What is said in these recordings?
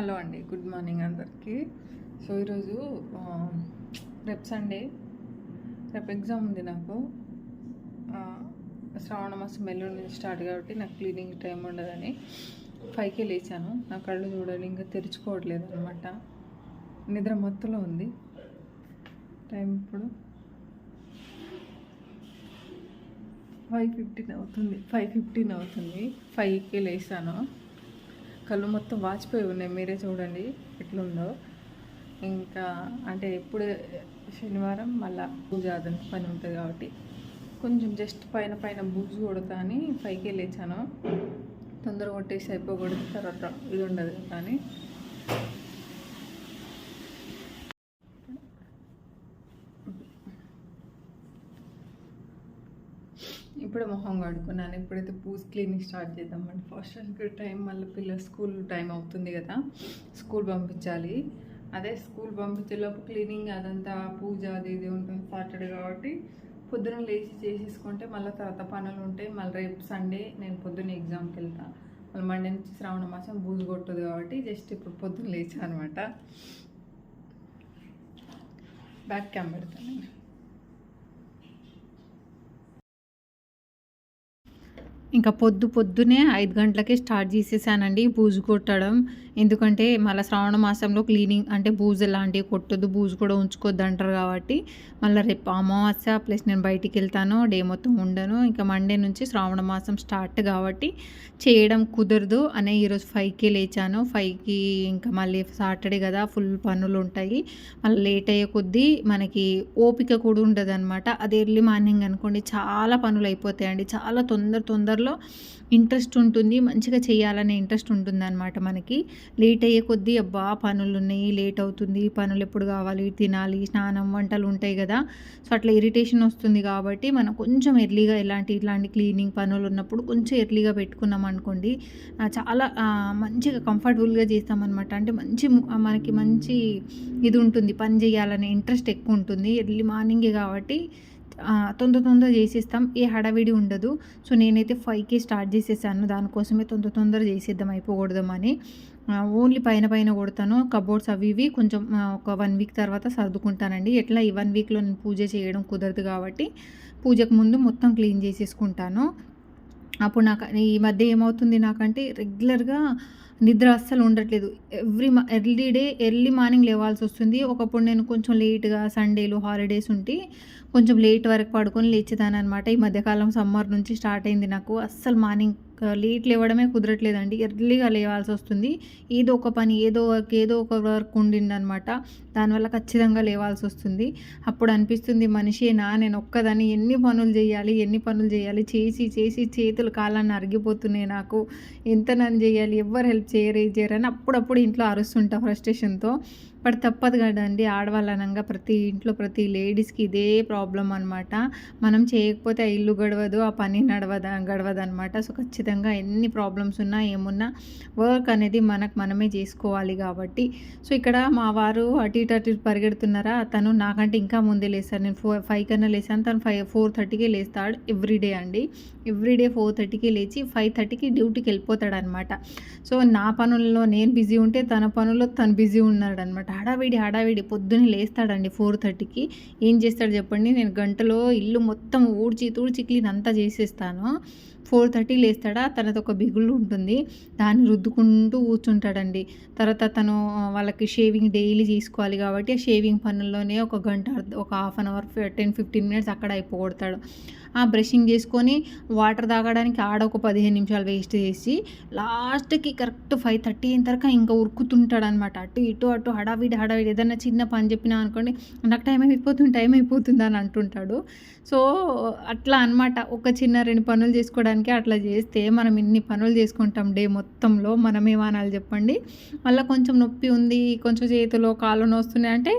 Hello అండి good morning అందరికీ. So ఈరోజు రేపు సండే. రేపు ఎగ్జామ్ ఉంది నాకు. శ్రావణ మాసం ఎల్లుండి నుంచి స్టార్ట్ కాబట్టి నాకు క్లీనింగ్ టైం ఉండదని ఫైవ్కే లేచాను. నా కళ్ళు చూడాలి ఇంకా తెరుచుకోవట్లేదు అనమాట నిద్ర మత్తులో ఉంది. టైం ఇప్పుడు ఫైవ్ ఫిఫ్టీన్ అవుతుంది. ఫైవ్ ఫిఫ్టీన్ అవుతుంది. ఫైవ్కి లేచాను. కళ్ళు మొత్తం వాచిపోయి ఉన్నాయి. మీరే చూడండి ఎట్లుందో. ఇంకా అంటే ఎప్పుడు శనివారం మళ్ళా పూజ అదని పని ఉంటుంది కాబట్టి కొంచెం జస్ట్ పైన పైన బూజు కొడతా అని పైకి లేచాను. తొందరగా కొట్టేసి అయిపోకూడదు. తర్వాత ఇది ఉండదు కానీ ఇప్పుడే మొహం కడుక్కున్నాను. ఇప్పుడైతే పూజ క్లీనింగ్ స్టార్ట్ చేద్దామండి ఫస్ట్ టైం మళ్ళీ పిల్లలు స్కూల్ టైం అవుతుంది కదా స్కూల్ పంపించాలి. అదే స్కూల్ పంపించేలోపు క్లీనింగ్ అదంతా పూజ అది ఇది ఉంటుంది సాటర్డే కాబట్టి పొద్దున లేచి చేసేసుకుంటే మళ్ళీ తర్వాత పనులు ఉంటాయి. మళ్ళీ రేపు సండే నేను పొద్దున్న ఎగ్జామ్కి వెళ్తాను మళ్ళీ మండే నుంచి శ్రావణ మాసం బూజు కొట్టదు కాబట్టి జస్ట్ ఇప్పుడు పొద్దున్న లేచా అనమాట బ్యాక్ క్యామ్ పెడతాను. నేను ఇంకా పొద్దు పొద్దునే ఐదు గంటలకే స్టార్ట్ చేసేసానండి. బూజు కొట్టడం ఎందుకంటే మళ్ళీ శ్రావణ మాసంలో క్లీనింగ్ అంటే బూజు లాంటివి కొట్టొద్దు బూజు కూడా ఉంచుకోవద్దు అంటారు కాబట్టి మళ్ళీ రేపు అమావాస్య ప్లస్ నేను బయటికి వెళ్తాను డే మొత్తం ఉండను. ఇంకా మండే నుంచి శ్రావణ మాసం స్టార్ట్ కాబట్టి చేయడం కుదరదు అనే ఈరోజు ఫైవ్కి లేచాను. ఫైవ్కి ఇంకా మళ్ళీ సాటర్డే కదా ఫుల్ పనులు ఉంటాయి. మళ్ళీ లేట్ అయ్యే కొద్దీ మనకి ఓపిక కూడా ఉండదు అనమాట అది ఎర్లీ మార్నింగ్ అనుకోండి చాలా పనులు అయిపోతాయండి. చాలా తొందర తొందరలో ఇంట్రెస్ట్ ఉంటుంది మంచిగా చేయాలనే ఇంట్రెస్ట్ ఉంటుంది అనమాట మనకి. లేట్ అయ్యే కొద్దీ అబ్బా పనులు ఉన్నాయి లేట్ అవుతుంది పనులు ఎప్పుడు కావాలి తినాలి స్నానం వంటలు ఉంటాయి కదా. సో అట్లా ఇరిటేషన్ వస్తుంది కాబట్టి మనం కొంచెం ఎర్లీగా ఇలాంటి ఇలాంటి క్లీనింగ్ పనులు ఉన్నప్పుడు కొంచెం ఎర్లీగా పెట్టుకున్నాం అనుకోండి చాలా మంచిగా కంఫర్టబుల్గా చేస్తామన్నమాట. అంటే మంచి మనకి మంచి ఇది ఉంటుంది పని చేయాలనే ఇంట్రెస్ట్ ఎక్కువ ఉంటుంది. ఎర్లీ మార్నింగే కాబట్టి తొందర తొందర చేసేస్తాం. ఏ హడావిడి ఉండదు. సో నేనైతే ఫైవ్కి స్టార్ట్ చేసేసాను. దానికోసమే తొందర తొందర చేసేద్దాం అయిపోకూడదామని. ఓన్లీ పైన పైన కొడతాను. కబోర్డ్స్ అవి ఇవి కొంచెం ఒక వన్ వీక్ తర్వాత సర్దుకుంటానండి. ఎట్లా ఈ వన్ వీక్లో నేను పూజ చేయడం కుదరదు కాబట్టి పూజకు ముందు మొత్తం క్లీన్ చేసేసుకుంటాను. అప్పుడు నాకు ఈ మధ్య ఏమవుతుంది నాకంటే రెగ్యులర్గా నిద్ర అస్సలు ఉండట్లేదు. Every early day early morning లేవాల్సి వస్తుంది ఒకప్పుడు నేను కొంచెం లేట్గా సండేలు హాలిడేస్ ఉంటే కొంచెం లేట్ వరకు పడుకొని లేచేదాని అనమాట ఈ మధ్యకాలం సమ్మర్ నుంచి స్టార్ట్ అయింది నాకు. అస్సలు మార్నింగ్ లేట్ లేవడమే కుదరట్లేదండి. ఎర్లీగా లేవాల్సి వస్తుంది. ఏదో ఒక పని ఏదో వర్క్ ఏదో ఒక వర్క్ ఉండింది అనమాట దానివల్ల ఖచ్చితంగా లేవాల్సి వస్తుంది. అప్పుడు అనిపిస్తుంది మనిషేనా? నేను ఒక్కదాన్ని ఎన్ని పనులు చేయాలి ఎన్ని పనులు చేయాలి? చేసి చేసి చేతులు కాళ్ళని అరిగిపోతున్నాయి నాకు. ఎంత నన్ను చేయాలి? ఎవ్వరు హెల్ప్ చేయరు ఏం చేయరు అని అప్పుడప్పుడు ఇంట్లో అరుస్తుంటా ఫ్రస్ట్రేషన్తో. బట్ తప్పదు కదండి. ఆడవాళ్ళనంగా ప్రతి ఇంట్లో ప్రతి లేడీస్కి ఇదే ప్రాబ్లం అనమాట మనం చేయకపోతే ఆ ఇల్లు గడవదు ఆ పని నడవద గడవదు అనమాట సో ఖచ్చితంగా ఎన్ని ప్రాబ్లమ్స్ ఉన్నా ఏమున్నా వర్క్ అనేది మనకు మనమే చేసుకోవాలి కాబట్టి. సో ఇక్కడ మా వారు అటు ఇటు అటు ఇటు పరిగెడుతున్నారా? తను నాకంటే ఇంకా ముందే లేస్తాడు. నేను ఫోర్ ఫైవ్ కన్నా లేసాను తను ఫైవ్ ఫోర్ థర్టీకే లేస్తాడు ఎవ్రీడే అండి. ఎవ్రీడే ఫోర్ థర్టీకి లేచి ఫైవ్ థర్టీకి డ్యూటీకి వెళ్ళిపోతాడు అనమాట సో నా పనుల్లో నేను బిజీ ఉంటే తన పనుల్లో తను బిజీ ఉన్నాడు అనమాట హడావిడి హడావిడి పొద్దున్నే లేస్తాడండి ఫోర్ థర్టీకి. ఏం చేస్తాడు చెప్పండి? నేను గంటలో ఇల్లు మొత్తం ఊడ్చి తూడ్చి క్లీన్ అంతా చేసేస్తాను. ఫోర్ థర్టీ లేస్తాడా? తనది ఒక బిగులు ఉంటుంది. దాన్ని రుద్దుకుంటూ కూర్చుంటాడండి. తర్వాత తను వాళ్ళకి షేవింగ్ డైలీ చేసుకోవాలి కాబట్టి ఆ షేవింగ్ పనుల్లోనే ఒక గంట ఒక half an hour ten fifteen minutes అక్కడ అయిపోగొడతాడు. ఆ బ్రషింగ్ చేసుకొని వాటర్ తాగడానికి ఆడ ఒక పదిహేను నిమిషాలు వేస్ట్ చేసి లాస్ట్కి కరెక్ట్ ఫైవ్ థర్టీ అయిన తర్వాత ఇంకా ఉరుకుతుంటాడు అనమాట అటు ఇటు అటు హడావిడి హడావిడి. ఏదైనా చిన్న పని చెప్పినా అనుకోండి నాకు టైం అయిపోతుంది టైం అయిపోతుంది అని అంటుంటాడు. సో అట్లా అనమాట ఒక చిన్న రెండు పనులు చేసుకోవడానికి అట్లా చేస్తే మనం ఇన్ని పనులు చేసుకుంటాం డే మొత్తంలో. మనం ఏమనాలి చెప్పండి? మళ్ళీ కొంచెం నొప్పి ఉంది కొంచెం చేతిలో కాళ్ళు నొస్తున్నాయి అంటే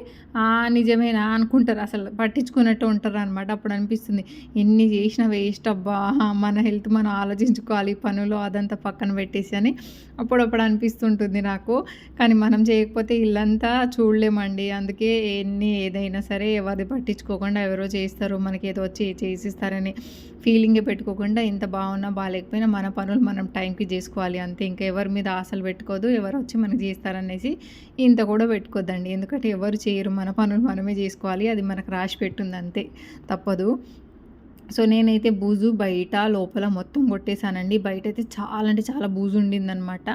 నిజమేనా అనుకుంటారు. అసలు పట్టించుకున్నట్టు ఉంటారు అనమాట అప్పుడు అనిపిస్తుంది ఎన్ని చేసినా వేస్ట్ అబ్బా మన హెల్త్ మనం ఆలోచించుకోవాలి పనులు అదంతా పక్కన పెట్టేసి అని అప్పుడప్పుడు అనిపిస్తుంటుంది నాకు. కానీ మనం చేయకపోతే ఇల్లంతా చూడలేమండి. అందుకే ఎన్ని ఏదైనా సరే ఎవరిది పట్టించుకోకుండా ఎవరో చేస్తారు మనకి ఏదో వచ్చి చేసిస్తారని ఫీలింగే పెట్టుకోకుండా ఇంత బాగున్నా బాగాలేకపోయినా మన పనులు మనం టైంకి చేసుకోవాలి అంతే. ఇంకా ఎవరి మీద ఆశలు పెట్టుకోదు ఎవరు వచ్చి మనకి చేస్తారనేసి ఇంత కూడా పెట్టుకోద్దండి. ఎందుకంటే ఎవరు చేయరు మన పనులు మనమే చేసుకోవాలి అది మనకు రాసి పెట్టుంది అంతే. తప్పదు. సో నేనైతే బూజు బయట లోపల మొత్తం కొట్టేశానండి. బయట అయితే చాలా అంటే చాలా బూజు ఉండిందనమాట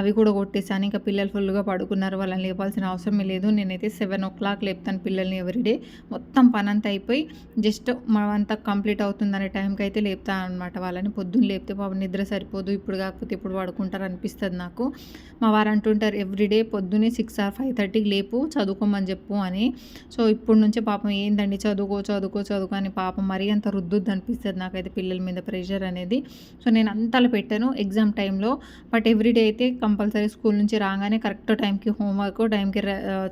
అవి కూడా కొట్టేశాను. ఇంకా పిల్లలు ఫుల్గా పడుకున్నారు. వాళ్ళని లేపాల్సిన అవసరం లేదు. నేనైతే సెవెన్ ఓ క్లాక్ లేపుతాను పిల్లల్ని ఎవ్రీడే మొత్తం పని అంతా అయిపోయి జస్ట్ మనమంతా కంప్లీట్ అవుతుందనే టైంకి అయితే లేపుతాను అనమాట వాళ్ళని పొద్దున్న లేపితే పాపం నిద్ర సరిపోదు. ఇప్పుడు కాకపోతే ఇప్పుడు పడుకుంటారు అనిపిస్తుంది నాకు. మా వారు అంటుంటారు ఎవ్రీడే పొద్దున్నే సిక్స్ ఆర్ ఫైవ్ థర్టీకి లేపు చదువుకోమని చెప్పు అని. సో ఇప్పుడు నుంచే పాపం ఏందండి చదువుకో చదువుకో చదువుకో అని పాపం మరీ అంత వద్దొద్దు అనిపిస్తుంది నాకైతే పిల్లల మీద ప్రెషర్ అనేది. సో నేను అంతలా పెట్టాను ఎగ్జామ్ టైంలో. బట్ ఎవ్రీడే అయితే కంపల్సరీ స్కూల్ నుంచి రాగానే కరెక్ట్ టైంకి హోంవర్క్ టైంకి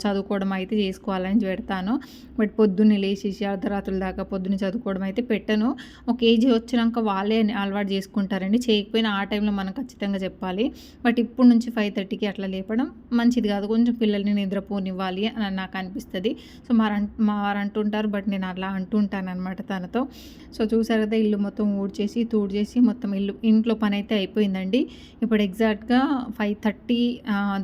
చదువుకోవడం అయితే చేసుకోవాలని పెడతాను. బట్ పొద్దున్నే లేచేసి అర్ధరాత్రుల దాకా పొద్దున్నే చదువుకోవడం అయితే పెట్టను. ఒక ఏజ్ వచ్చినాక వాళ్ళే అలవాటు చేసుకుంటారండి. చేయకపోయినా ఆ టైంలో మనం ఖచ్చితంగా చెప్పాలి. బట్ ఇప్పుడు నుంచి ఫైవ్ థర్టీకి అట్లా లేపడం మంచిది కాదు. కొంచెం పిల్లల్ని నిద్రపోనివ్వాలి అని నాకు అనిపిస్తుంది. సో మారంట మా వారు అంటుంటారు బట్ నేను అలా అంటుంటాను అనమాట తనతో. సో చూసారు కదా ఇల్లు మొత్తం ఊడ్చేసి తూడ్చేసి మొత్తం ఇల్లు ఇంట్లో పని అయితే అయిపోయిందండి. ఇప్పుడు ఎగ్జాక్ట్గా five thirty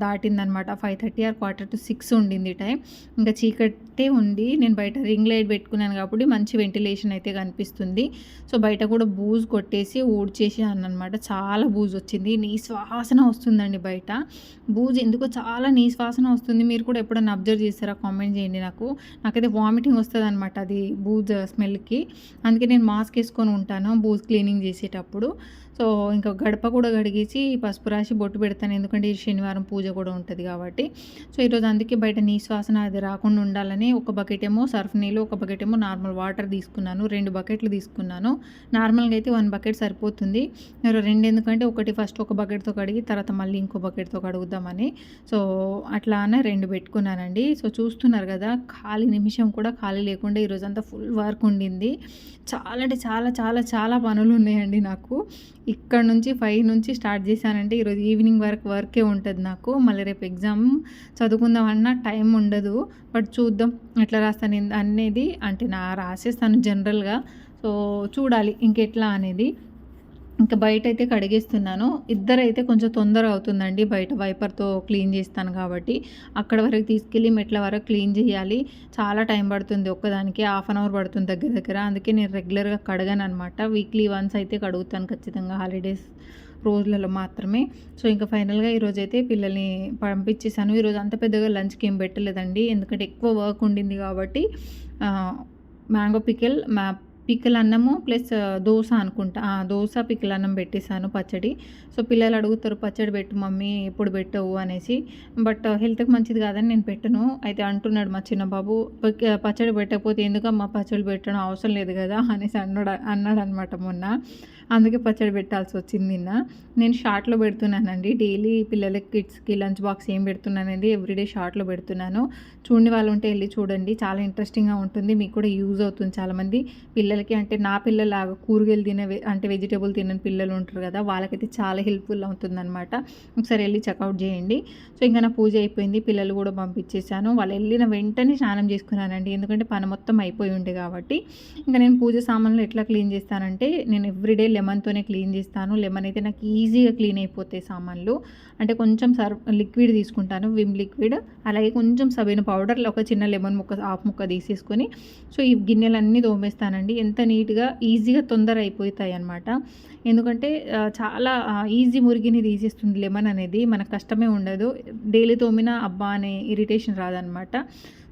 దాటిందనమాట. Five thirty or quarter to six ఉండింది టైం. ఇంకా చీకటే ఉంది. నేను బయట రింగ్ లైట్ పెట్టుకున్నాను కాబట్టి మంచి వెంటిలేషన్ అయితే కనిపిస్తుంది. సో బయట కూడా బూజు కొట్టేసి ఊడ్చేసి అనమాట చాలా బూజు వచ్చింది. నీ శ్వాసన వస్తుందండి బయట. బూజు ఎందుకో చాలా నీ శ్వాసన వస్తుంది. మీరు కూడా ఎప్పుడైనా అబ్జర్వ్ చేస్తారా కామెంట్ చేయండి నాకు. నాకైతే వామిటింగ్ వస్తుంది అనమాట అది బూజ్ స్మెల్కి. అందుకే నేను మాస్క్ వేసుకొని ఉంటాను బూత్ క్లీనింగ్ చేసేటప్పుడు. సో ఇంకా గడప కూడా కడిగేసి పసుపు రాసి బొట్టు పెడతాను. ఎందుకంటే ఈ శనివారం పూజ కూడా ఉంటుంది కాబట్టి. సో ఈరోజు అందుకే బయట నీ శ్వాసన అది రాకుండా ఉండాలని ఒక బకెట్ ఏమో సర్ఫ్ నీళ్ళు ఒక బకెట్ ఏమో నార్మల్ వాటర్ తీసుకున్నాను. రెండు బకెట్లు తీసుకున్నాను. నార్మల్గా అయితే వన్ బకెట్ సరిపోతుంది. నేను రెండు ఎందుకంటే ఒకటి ఫస్ట్ ఒక బకెట్తో కడిగి తర్వాత మళ్ళీ ఇంకో బకెట్తో కడుగుదామని. సో అట్లానే రెండు పెట్టుకున్నానండి. సో చూస్తున్నారు కదా ఖాళీ నిమిషం కూడా ఖాళీ లేకుండా ఈరోజు అంతా ఫుల్ వర్క్ ఉండింది. చాలా అంటే చాలా చాలా చాలా పనులు ఉన్నాయండి నాకు. ఇక్కడ నుంచి ఫైవ్ నుంచి స్టార్ట్ చేశానంటే ఈరోజు ఈవినింగ్ వరకు వర్కే ఉంటుంది నాకు. మళ్ళీ రేపు ఎగ్జామ్ చదువుకుందామన్నా టైం ఉండదు. బట్ చూద్దాం ఎట్లా రాస్తాను అనేది అంటే నా రాసేస్తాను జనరల్గా. సో చూడాలి ఇంకెట్లా అనేది. ఇంకా బయట అయితే కడిగేస్తున్నాను. ఇద్దరైతే కొంచెం తొందర అవుతుందండి. బయట వైపర్తో క్లీన్ చేస్తాను కాబట్టి. అక్కడ వరకు తీసుకెళ్ళి మెట్ల వరకు క్లీన్ చేయాలి. చాలా టైం పడుతుంది. ఒక్కదానికి హాఫ్ అన్ అవర్ పడుతుంది దగ్గర దగ్గర. అందుకే నేను రెగ్యులర్గా కడగాను అనమాట వీక్లీ వన్స్ అయితే కడుగుతాను ఖచ్చితంగా హాలిడేస్ రోజులలో మాత్రమే. సో ఇంకా ఫైనల్గా ఈరోజు అయితే పిల్లల్ని పంపించేసాను ఈరోజు అంత పెద్దగా లంచ్కి ఏం పెట్టలేదండి. ఎందుకంటే ఎక్కువ వర్క్ ఉండింది కాబట్టి మ్యాంగో పికిల్ మ్యాప్ పిక్కల అన్నము ప్లస్ దోశ అనుకుంటా. దోశ పిక్కల అన్నం పెట్టేశాను పచ్చడి. సో పిల్లలు అడుగుతారు పచ్చడి పెట్టు మమ్మీ ఎప్పుడు పెట్టవు? అనేసి. బట్ హెల్త్కి మంచిది కాదని నేను పెట్టను. అయితే అంటున్నాడు మా చిన్న బాబు పచ్చడి పెట్టకపోతే ఎందుకమ్మా పచ్చడి పెట్టడం అవసరం లేదు కదా? అనేసి అన్నాడు అన్నాడు అనమాట మొన్న. అందుకే పచ్చడి పెట్టాల్సి వచ్చింది నిన్న. నేను షార్ట్లో పెడుతున్నానండి. డైలీ పిల్లలకి కిడ్స్కి లంచ్ బాక్స్ ఏం పెడుతున్నానండి ఎవ్రీడే షార్ట్లో పెడుతున్నాను. చూడండి వాళ్ళు ఉంటే వెళ్ళి చూడండి. చాలా ఇంట్రెస్టింగ్గా ఉంటుంది. మీకు కూడా యూజ్ అవుతుంది చాలామంది. పిల్లలకి అంటే నా పిల్లలాగా కూరగాయలు తినే అంటే వెజిటేబుల్ తినని పిల్లలు ఉంటారు కదా వాళ్ళకైతే చాలా హెల్ప్ఫుల్ అవుతుందనమాట ఒకసారి వెళ్ళి చెక్అవుట్ చేయండి. సో ఇంకా నా పూజ అయిపోయింది పిల్లలు కూడా పంపించేశాను. వాళ్ళు వెళ్ళిన వెంటనే స్నానం చేసుకున్నానండి. ఎందుకంటే పని మొత్తం అయిపోయి ఉండే కాబట్టి. ఇంకా నేను పూజ సామాన్లు ఎట్లా క్లీన్ చేస్తానంటే నేను ఎవ్రీడే లెమన్తోనే క్లీన్ చేస్తాను. లెమన్ అయితే నాకు ఈజీగా క్లీన్ అయిపోతాయి సామాన్లు. అంటే కొంచెం సర్ లిక్విడ్ తీసుకుంటాను విమ్ లిక్విడ్. అలాగే కొంచెం సబీన పౌడర్ ఒక చిన్న లెమన్ ముక్క హాఫ్ ముక్క తీసేసుకొని. సో ఈ గిన్నెలన్నీ తోమేస్తానండి. ఎంత నీట్గా ఈజీగా తొందర అయిపోతాయి అనమాట ఎందుకంటే చాలా ఈజీ మురిగిని తీసేస్తుంది లెమన్ అనేది. మనకు కష్టమే ఉండదు. డైలీ తోమినా అబ్బా అనే ఇరిటేషన్ రాదనమాట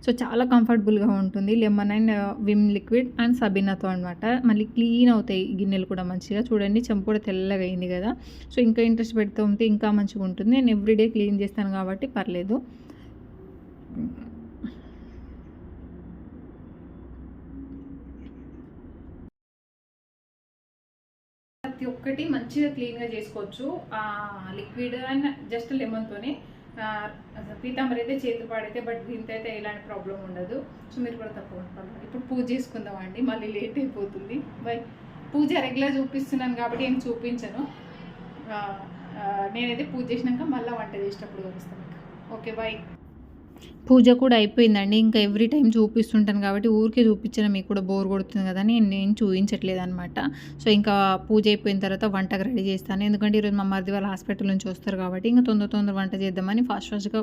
సో చాలా కంఫర్టబుల్గా ఉంటుంది. Lemon and Vim liquid and సబీనాతో అనమాట మళ్ళీ క్లీన్ అవుతాయి గిన్నెలు కూడా మంచిగా. చూడండి చెంపు కూడా తెల్లగా అయింది కదా. సో ఇంకా ఇంట్రెస్ట్ పెడుతూ ఉంటే ఇంకా మంచిగా ఉంటుంది నేను ఎవ్రీడే క్లీన్ చేస్తాను కాబట్టి పర్లేదు. ప్రతి ఒక్కటి మంచిగా క్లీన్గా చేసుకోవచ్చు. ఆ లిక్విడ్ అండ్ జస్ట్ లెమన్తోనే పీతాంబరి అయితే చేతులు పాడైతే బట్ దీంతో అయితే ఎలాంటి ప్రాబ్లం ఉండదు. సో మీరు కూడా తప్పకుండా ఇప్పుడు పూజ చేసుకుందాం అండి. మళ్ళీ లేట్ అయిపోతుంది. బై. పూజ రెగ్యులర్ చూపిస్తున్నాను కాబట్టి ఏం చూపించను. నేనైతే పూజ చేసినాక మళ్ళీ వంట చేసేటప్పుడు చూపిస్తాను ఓకే బాయ్ పూజ కూడా అయిపోయిందండి. ఇంకా ఎవ్రీ టైం చూపిస్తుంటాను కాబట్టి ఊరికే చూపించిన మీకు కూడా బోర్ కొడుతుంది కదా అని నేను చూపించట్లేదు అనమాట సో ఇంకా పూజ అయిపోయిన తర్వాత వంటకు రెడీ చేస్తాను. ఎందుకంటే ఈరోజు మా మరిది వాళ్ళ హాస్పిటల్ నుంచి వస్తారు కాబట్టి ఇంకా తొందర తొందర వంట చేద్దామని ఫాస్ట్ ఫాస్ట్గా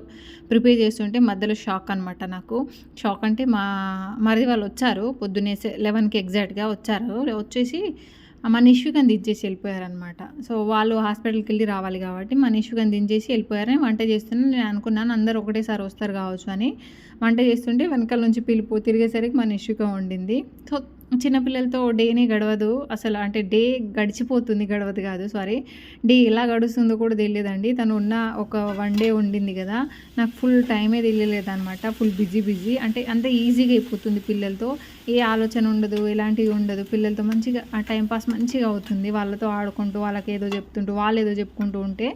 ప్రిపేర్ చేస్తుంటే మధ్యలో షాక్ అనమాట నాకు. షాక్ అంటే మా మరిది వాళ్ళు వచ్చారు పొద్దున్నే లెవెన్కి ఎగ్జాక్ట్గా వచ్చారు. వచ్చేసి మన ఇష్యూకని దించేసి వెళ్ళిపోయారనమాట సో వాళ్ళు హాస్పిటల్కి వెళ్ళి రావాలి కాబట్టి మన ఇష్యూకని దించేసి వెళ్ళిపోయారని వంట చేస్తున్నాను నేను అనుకున్నాను అందరు ఒకటేసారి వస్తారు కావచ్చు అని. వంట చేస్తుంటే వెనకాల నుంచి పిలుపు తిరిగేసరికి మన ఇష్యూగా ఉండింది. సో చిన్నపిల్లలతో డేనే గడవదు. అసలు అంటే డే గడిచిపోతుంది గడవదు కాదు సారీ డే ఎలా గడుస్తుందో కూడా తెలియదండి. తను ఉన్న ఒక వన్ డే ఉండింది కదా. నాకు ఫుల్ టైమే తెలియలేదు అనమాట ఫుల్ బిజీ బిజీ అంటే అంత ఈజీగా అయిపోతుంది పిల్లలతో. ఏ ఆలోచన ఉండదు ఎలాంటివి ఉండదు. పిల్లలతో మంచిగా ఆ టైంపాస్ మంచిగా అవుతుంది. వాళ్ళతో ఆడుకుంటూ వాళ్ళకి ఏదో చెప్తుంటూ వాళ్ళు ఏదో చెప్పుకుంటూ ఉంటే.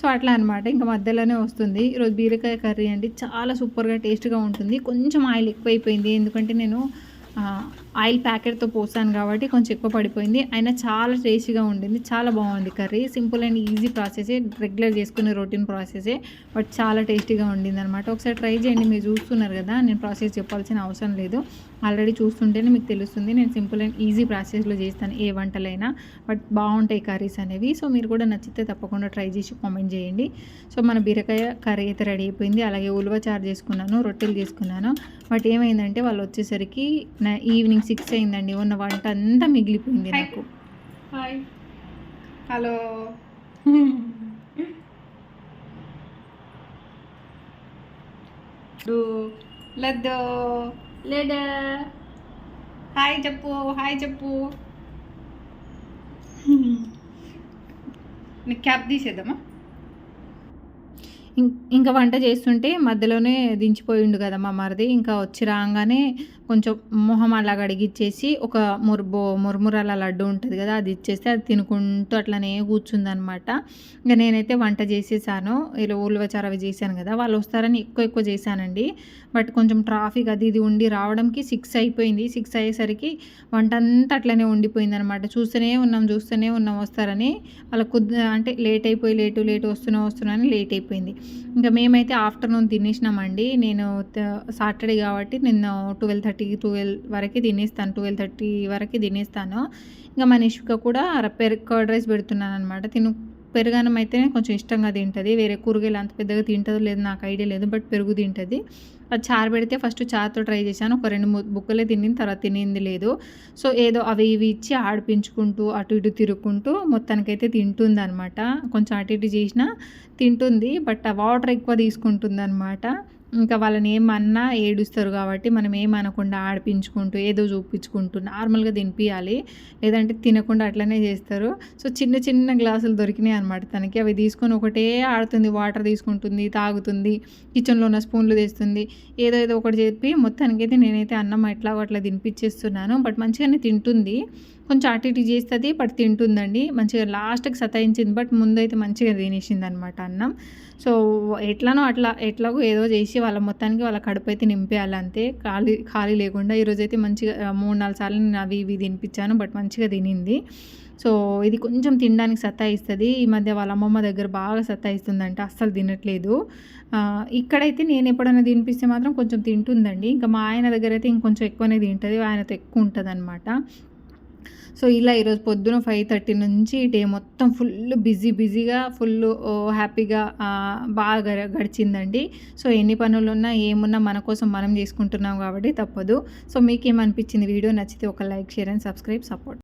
సో అట్లా అనమాట ఇంకా మధ్యలోనే వస్తుంది. ఈరోజు బీరకాయ కర్రీ అండి. చాలా సూపర్గా టేస్ట్గా ఉంటుంది. కొంచెం ఆయిల్ ఎక్కువైపోయింది. ఎందుకంటే నేను ఆయిల్ ప్యాకెట్తో పోసాను కాబట్టి కొంచెం ఎక్కువ పడిపోయింది. అయినా చాలా టేస్టీగా ఉండింది. చాలా బాగుంది కర్రీ. సింపుల్ అండ్ ఈజీ ప్రాసెసే. రెగ్యులర్ చేసుకునే రొటీన్ ప్రాసెసే. బట్ చాలా టేస్టీగా ఉండింది అనమాట ఒకసారి ట్రై చేయండి. మీరు చూస్తున్నారు కదా నేను ప్రాసెస్ చెప్పాల్సిన అవసరం లేదు. ఆల్రెడీ చూస్తుంటేనే మీకు తెలుస్తుంది. నేను సింపుల్ అండ్ ఈజీ ప్రాసెస్లో చేస్తాను ఏ వంటలైనా. బట్ బాగుంటాయి కర్రీస్ అనేవి. సో మీరు కూడా నచ్చితే తప్పకుండా ట్రై చేసి కామెంట్ చేయండి. సో మన బీరకాయ కర్రీ అయితే రెడీ అయిపోయింది. అలాగే ఉలువ చారు చేసుకున్నాను రొట్టెలు చేసుకున్నాను. బట్ ఏమైందంటే వాళ్ళు వచ్చేసరికి నా ఈవినింగ్ సిక్స్ అయిందండి. ఉన్న వంట అంతా మిగిలిపోయింది నాకు. హాయ్. హలో. లద్దో లేదా హాయ్ చెప్పు హాయ్ చెప్పు. నీకు క్యాప్ తీసేద్దామా? ఇంకా వంట చేస్తుంటే మధ్యలోనే దించిపోయిండు కదా మా మరిది ఇంకా వచ్చి రాగానే కొంచెం మొహం అలా అడిగిచ్చేసి ఒక మురుబో మురుమురాల లడ్డు ఉంటుంది కదా అది ఇచ్చేస్తే అది తినుకుంటూ అట్లనే కూర్చుందనమాట. ఇంకా నేనైతే వంట చేసేసాను. ఇలా ఉలవచారు చేశాను కదా వాళ్ళు వస్తారని ఎక్కువ ఎక్కువ చేశానండి. బట్ కొంచెం ట్రాఫిక్ అది ఇది ఉండి రావడంకి సిక్స్ అయిపోయింది. సిక్స్ అయ్యేసరికి వంట అంతా అట్లనే ఉండిపోయింది అనమాట చూస్తూనే ఉన్నాం చూస్తూనే ఉన్నాం వస్తారని. వాళ్ళ కుద్ అంటే లేట్ అయిపోయి లేటు లేటు వస్తున్నా వస్తున్నా అని లేట్ అయిపోయింది. ఇంకా మేమైతే ఆఫ్టర్నూన్ తినేసినామండి. నేను సాటర్డే కాబట్టి నేను ట్వెల్వ్ థర్టీ ట్వెల్వ్ వరకు తినేస్తాను. ట్వెల్వ్ థర్టీ వరకు తినేస్తాను. ఇంకా మన ఇష్క కూడా పెరుగు కర్డ్ రైస్ పెడుతున్నాను అనమాట తిను పెరుగన్నం అయితే కొంచెం ఇష్టంగా తింటుంది. వేరే కూరగాయలు అంత పెద్దగా తింటుందో లేదు నాకు ఐడియా లేదు బట్ పెరుగు తింటుంది. చారు పెడితే ఫస్ట్ చారుతో ట్రై చేశాను. ఒక రెండు మూడు బుక్కలే తినిన తర్వాత తినింది లేదు. సో ఏదో అవి ఇవి ఇచ్చి ఆడిపించుకుంటూ అటు ఇటు తిరుక్కుంటూ మొత్తానికైతే తింటుంది అనమాట కొంచెం అటు ఇటు చేసినా తింటుంది బట్ ఆ వాటర్ ఎక్కువ తీసుకుంటుంది అనమాట ఇంకా వాళ్ళని ఏమన్నా ఏడుస్తారు కాబట్టి మనం ఏమనకుండా ఆడిపించుకుంటూ ఏదో చూపించుకుంటూ నార్మల్గా తినిపించాలి లేదంటే తినకుండా అట్లనే చేస్తారు. సో చిన్న చిన్న గ్లాసులు దొరికినాయి అనమాట తనకి. అవి తీసుకొని ఒకటే ఆడుతుంది వాటర్ తీసుకుంటుంది తాగుతుంది కిచెన్లో ఉన్న స్పూన్లు తెస్తుంది. ఏదో ఏదో ఒకటి చెప్పి మొత్తానికైతే నేనైతే అన్నం ఎట్లాగో అట్లా తినిపించేస్తున్నాను బట్ మంచిగానే తింటుంది. కొంచెం అటు ఇటు చేస్తుంది బట్ తింటుందండి. మంచిగా లాస్ట్కి సతాయించింది బట్ ముందైతే మంచిగా తినేసింది అనమాట అన్నం. సో ఎట్లానో అట్లా ఎట్లాగో ఏదో చేసి వాళ్ళ మొత్తానికి వాళ్ళ కడుపు అయితే నింపేయాలి అంతే. ఖాళీ ఖాళీ లేకుండా ఈరోజు అయితే మంచిగా మూడు నాలుగు సార్లు నేను అవి ఇవి తినిపించాను బట్ మంచిగా తినింది. సో ఇది కొంచెం తినడానికి సత్తాయిస్తుంది. ఈ మధ్య వాళ్ళ అమ్మమ్మ దగ్గర బాగా సతాయిస్తుందంట అస్సలు తినట్లేదు. ఇక్కడైతే నేను ఎప్పుడైనా తినిపిస్తే మాత్రం కొంచెం తింటుందండి. ఇంకా మా ఆయన దగ్గర అయితే ఇంకొంచెం ఎక్కువనే తింటుంది ఆయనతో ఎక్కువ ఉంటుంది అనమాట సో ఇలా ఈరోజు పొద్దున ఫైవ్ థర్టీ నుంచి డే మొత్తం ఫుల్ బిజీ బిజీగా ఫుల్ హ్యాపీగా బాగా గ- గడిచిందండి. సో ఎన్ని పనులు ఉన్నా ఏమున్నా మన కోసం మనం చేసుకుంటున్నాం కాబట్టి తప్పదు. సో మీకేమనిపించింది వీడియో? నచ్చితే ఒక like share and subscribe support.